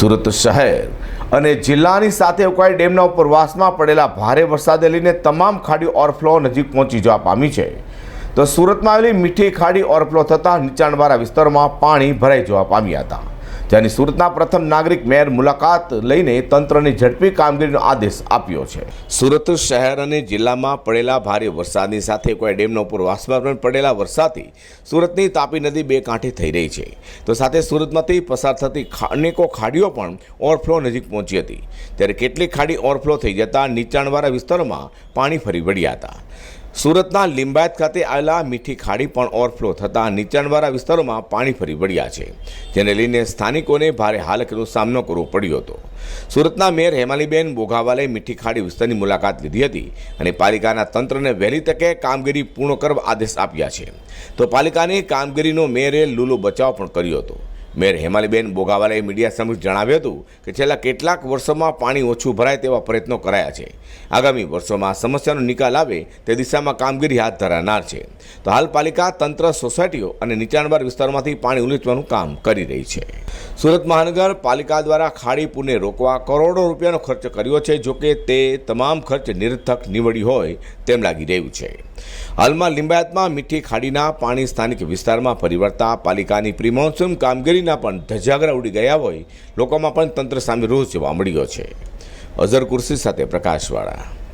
સુરત શહેર અને જિલ્લાની સાથે ઉકાઈ ડેમના ઉપરવાસમાં પડેલા ભારે વરસાદને લઈને તમામ ખાડી ઓવરફ્લો નજીક પહોંચી જવા પામી છે. તો સુરતમાં આવેલી મીઠી ખાડી ઓવરફ્લો થતાં નીચાણવાળા વિસ્તારોમાં પાણી ભરાઈ જવા પામ્યા હતા. જેની સુરતના પ્રથમ નાગરિક મેયર મુલાકાત લઈને તંત્રની ઝડપી કામગીરીનો આદેશ આપ્યો છે. સુરત શહેર અને જિલ્લામાં પડેલા ભારે વરસાદની સાથે કોઈ ડેમના પૂર્વાસમાં પણ પડેલા વરસાદથી સુરતની તાપી નદી બે કાંઠે થઈ રહી છે. તો સાથે સુરતમાંથી પસાર થતી અનેકો ખાડીઓ પણ ઓવરફ્લો નજીક પહોંચી હતી. ત્યારે કેટલીક ખાડી ઓવરફ્લો થઈ જતાં નીચાણવાળા વિસ્તારોમાં પાણી ફરી વળ્યા હતા. સુરતના લિંબાયત ખાતે આવેલા મીઠી ખાડી પણ ઓવરફ્લો થતાં નીચાણવાળા વિસ્તારોમાં પાણી ફરી વળ્યા છે, જેને લઈને સ્થાનિકોને ભારે હાલતનો સામનો કરવો પડ્યો હતો. સુરતના મેયર હેમાલીબેન બોઘાવાલે મીઠી ખાડી વિસ્તારની મુલાકાત લીધી હતી અને પાલિકાના તંત્રને વહેલી તકે કામગીરી પૂર્ણ કરવા આદેશ આપ્યા છે. તો પાલિકાની કામગીરીનો મેયરે લૂલો બચાવ પણ કર્યો હતો. મેયર હેમાલીબેન બોગાવાલાએ મીડિયા સમક્ષ જણાવ્યું હતું કે છેલ્લા કેટલાક વર્ષોમાં પાણી ઓછું ભરાય તેવા પ્રયત્નો કરાયા છે. આગામી વર્ષોમાં સમસ્યાનો નિકાલ આવે તે દિશામાં કામગીરી હાથ ધરાનાર છે. તો હાલ પાલિકા, તંત્ર, સોસાયટીઓ અને નીચાણવાર વિસ્તારોમાંથી પાણી ઉલીચવાનું કામ કરી રહી છે. સુરત મહાનગરપાલિકા દ્વારા ખાડી પુને રોકવા કરોડો રૂપિયાનો ખર્ચ કર્યો છે જોકે તે તમામ ખર્ચ નિરર્થક નીવડી હોય તેમ લાગી રહ્યું છે. હાલમાં લિંબાયતમાં મીઠી ખાડીના પાણી સ્થાનિક વિસ્તારમાં પરિવર્તા પાલિકાની પ્રિમોન્સૂન કામગીરીના પણ ધજાગરા ઉડી ગયા હોય, લોકોમાં પણ તંત્ર સામે રોષ જોવા મળ્યો છે. અઝર કુર્સી સાથે પ્રકાશવાળા